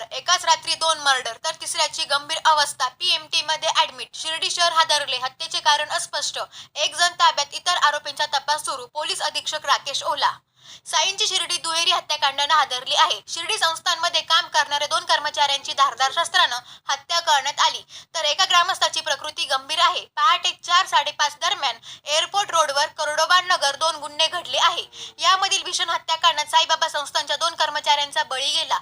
अभिजित एकाच रात्री दोन मर्डर तर तिसऱ्याची गंभीर अवस्था पीएमटी मध्ये ऍडमिट शिर्डी शहर हादरले हत्येचे कारण अस्पष्ट. एक जण ताब्यात इतर आरोपींचा तपास सुरू पोलीस अधीक्षक राकेश ओला. साईंची शिर्डी दुहेरी हत्याकांडानं हादरली आहे. शिर्डी संस्थांमध्ये काम करणाऱ्या दोन कर्मचाऱ्यांची धारदार शस्त्रानं हत्या करण्यात आली. तर एका ग्रामस्थाची प्रकृती गंभीर आहे. पहाटे चार साडेपाच दरम्यान एअरपोर्ट रोडवर करोडोबान नगर दोन गुन्हे घडले आहे. यामधील भीषण हत्याकांडात साईबाबा संस्थांच्या दोन कर्मचाऱ्यांचा बळी गेला.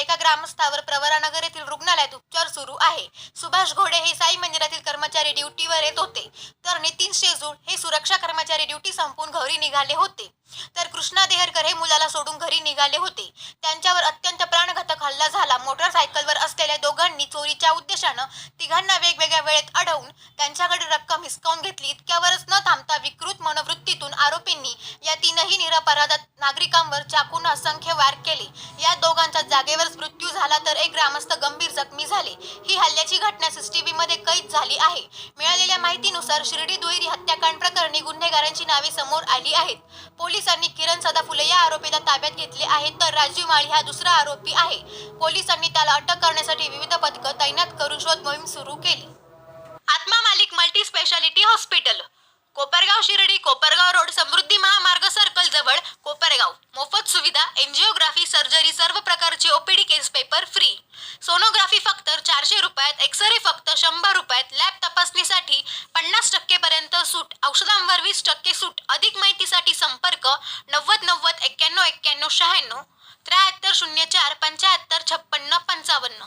एका ग्रामस्थावर प्रवरानगर येथील रुग्णालयात उपचार सुरू आहे. सुभाष घोडे हे साई मंदिरातील कर्मचारी ड्युटीवर येत होते. तर नितीन शेजूळ हे सुरक्षा कर्मचारी ड्युटी संपून घरी निघाले होते. तर कृष्णा देहरकर हे मुलाला सोडून घरी निघाले होते. त्यांच्यावर अत्यंत प्राणघातक हल्ला झाला. मोटरसायकलवर असलेल्या दोघांनी चोरीच्या उद्देशानं तिघांना वेगवेगळ्या वेळेत अडवून त्यांच्याकडे रक्कम हिसकावून घेतली. इतक्यावरच न थांबता विकृत मनोवृत्तीतून आरोपींनी या तीनही निरपराध नागरिकांवर चाकून असंख्य वार केले. या दोघांचा जागेवरच मृत्यू झाला तर एक ग्रामस्थ गंभीर जखमी झाले. ही हल्ल्याची घटना सीसीटीव्ही मध्ये कैद झाली आहे. मिळालेल्या माहितीनुसार शिर्डी दुहेरी हत्याकांड प्रकरणी गुन्हेगारांची नावे समोर आली आहेत. पोलिसांनी किरण सदाफुले या आरोपीला ताब्यात घेतले आहे तर राजीव माळी हा दुसरा आरोपी आहे. पोलिसांनी त्याला अटक करण्यासाठी विविध पथकं तैनात करून शोध मोहीम सुरू केली. Atma Malik multi speciality hospital Kopargaon Shirdi Kopargaon road Samruddhi महामार्ग सर्कल जवळ कोपरगाव. मोफत सुविधा एन्जिओग्राफी सर्जरी सर्व प्रकारचे OPD case paper free. Sonography फक्त चारशे रुपयात एक्सरे फक्त शंभर रुपये. टक्के सूट अधिक माहितीसाठी संपर्क नव्वद नव्वद एक्क्याण्णव एक्क्याण्णव शहाण्णव त्र्याहत्तर शून्य चार पंच्याहत्तर छप्पन्न पंचावन्न.